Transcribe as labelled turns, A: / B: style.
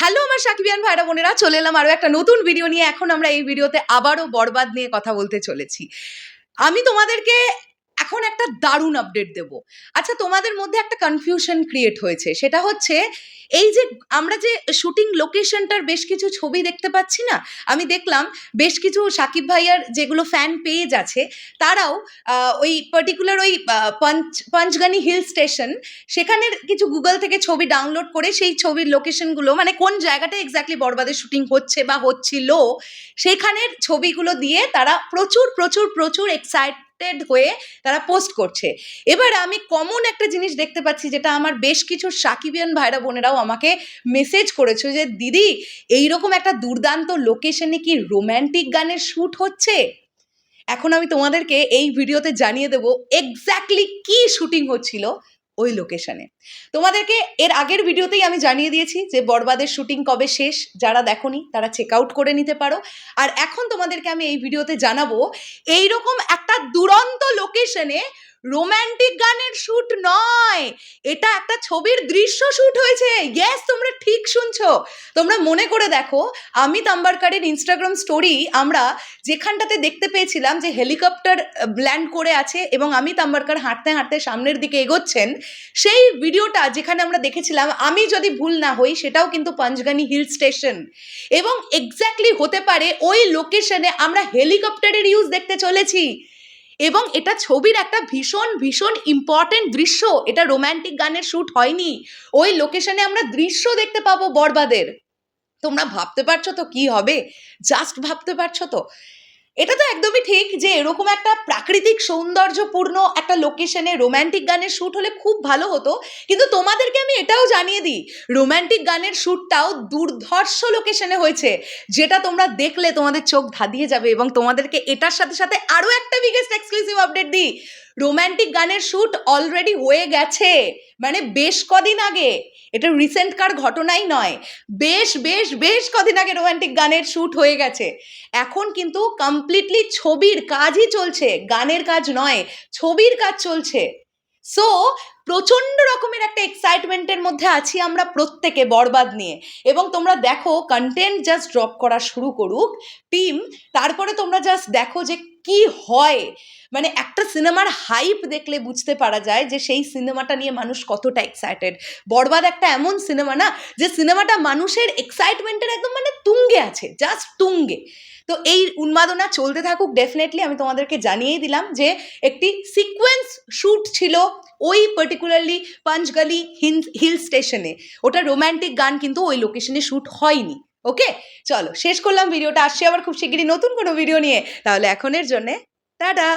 A: Hello আমার সাকিবিয়ান ভাইরা বোনেরা, চলে এলাম আরও একটা নতুন ভিডিও নিয়ে। এখন আমরা এই ভিডিওতে আবারও বরবাদ নিয়ে কথা বলতে চলেছি। আমি তোমাদেরকে এখন একটা দারুণ আপডেট দেব। আচ্ছা তোমাদের মধ্যে একটা কনফিউশন ক্রিয়েট হয়েছে। সেটা হচ্ছে এই যে আমরা যে শুটিং লোকেশনটার বেশ কিছু ছবি দেখতে পাচ্ছি না, আমি দেখলাম বেশ কিছু সাকিব ভাইয়ার যেগুলো ফ্যান পেজ আছে, তারাও ওই পার্টিকুলার ওই পঞ্চ, পঞ্চগানি হিল স্টেশন সেখানের কিছু গুগল থেকে ছবি ডাউনলোড করে সেই ছবির লোকেশনগুলো মানে কোন জায়গাটা এক্স্যাক্টলি বরবাদের শুটিং হচ্ছে বা হচ্ছিল, সেখানের ছবিগুলো দিয়ে তারা প্রচুর প্রচুর প্রচুর এক্সাইটেড হয়ে তারা পোস্ট করছে। এবার আমি কমন একটা জিনিস দেখতে পাচ্ছি যেটা আমার বেশ কিছু সাকিবিয়ান ভাইরা বোনেরাও আমাকে মেসেজ করেছে যে, দিদি, এইরকম একটা দুর্দান্ত লোকেশনে কি রোম্যান্টিক গানের শ্যুট হচ্ছে? এখন আমি তোমাদেরকে এই ভিডিওতে জানিয়ে দেবো এক্স্যাক্টলি কি শুটিং হচ্ছিল। ওই লোকেশনে তোমাদেরকে এর আগের ভিডিওতেই আমি জানিয়ে দিয়েছি যে বরবাদের শুটিং কবে শেষ, যারা দেখনি তারা চেক আউট করে নিতে পারো। আর এখন তোমাদেরকে আমি এই ভিডিওতে জানাব, এইরকম একটা দুরন্ত লোকেশনে রোম্যান্টিক গানের শ্যুট নয়। এটা একটা ছবির দৃশ্য শ্যুট হয়েছে। ইয়েস তোমরা ঠিক শুনছো। তোমরা মনে করে দেখো, আমি তাম্বারকারের ইনস্টাগ্রাম স্টোরি আমরা যেখানটাতে দেখতে পেয়েছিলাম যে হেলিকপ্টার ল্যান্ড করে আছে এবং আমি তাম্বারকার হাঁটতে হাঁটতে সামনের দিকে এগোচ্ছেন, সেই ভিডিওটা যেখানে আমরা দেখেছিলাম, আমি যদি ভুল না হই, সেটাও কিন্তু পাঞ্চগানি হিল স্টেশন। এবং এক্স্যাক্টলি হতে পারে ওই লোকেশনে আমরা হেলিকপ্টারের ইউজ দেখতে চলেছি। এবং এটা ছবির একটা ভীষণ ভীষণ ইম্পর্টেন্ট দৃশ্য। এটা রোম্যান্টিক গানের শ্যুট হয়নি। ওই লোকেশনে আমরা দৃশ্য দেখতে পাবো বরবাদের। তোমরা ভাবতে পারছ তো কি হবে? জাস্ট ভাবতে পারছ তো? এটা তো একদমই ঠিক যে এরকম একটা প্রাকৃতিক সৌন্দর্যপূর্ণ একটা লোকেশনে রোম্যান্টিক গানের শ্যুট হলে খুব ভালো হতো। কিন্তু তোমাদেরকে আমি এটাও জানিয়ে দিই রোম্যান্টিক গানের শ্যুটটাও দুর্ধর্ষ লোকেশনে হয়েছে, যেটা তোমরা দেখলে তোমাদের চোখ ধাঁধিয়ে যাবে এবং তোমাদেরকে এটার সাথে সাথে আরও একটা বিগেস্ট এক্সক্লুসিভ আপডেট দিই। রোম্যান্টিক গানের শ্যুট অলরেডি হয়ে গেছে। মানে বেশ কদিন আগে, এটা রিসেন্টকার ঘটনাই নয়, বেশ বেশ বেশ কদিন আগে রোমান্টিক গানের শ্যুট হয়ে গেছে। এখন কিন্তু কমপ্লিটলি ছবির কাজই চলছে, গানের কাজ নয়, ছবির কাজ চলছে। সো প্রচণ্ড রকমের একটা এক্সাইটমেন্টের মধ্যে আছি আমরা প্রত্যেকে বরবাদ নিয়ে। এবং তোমরা দেখো কন্টেন্ট জাস্ট ড্রপ করা শুরু করুক। টিম তারপরে তোমরা জাস্ট দেখো যে কি হয়। মানে একটা সিনেমার হাইপ দেখলে বুঝতে পারা যায় যে সেই সিনেমাটা নিয়ে মানুষ কতটা এক্সাইটেড বরবাদ একটা এমন সিনেমা না, যে সিনেমাটা মানুষের এক্সাইটমেন্টের একদম মানে তুঙ্গে আছে জাস্ট তুঙ্গে। তো এই উন্মাদনা চলতে থাকুক ডেফিনেটলি আমি তোমাদেরকে জানিয়ে দিলাম যে একটি সিকোয়েন্স শ্যুট ছিল ওই পার্টিকুলারলি পাঞ্চগালি হিল হিল স্টেশনে ওটা রোম্যান্টিক গান কিন্তু ওই লোকেশনে শ্যুট হয়নি ওকে চলো, শেষ করলাম ভিডিওটা আসছি আবার খুব শিগগিরই নতুন কোনো ভিডিও নিয়ে। তাহলে এখনের জন্যে, টাটা!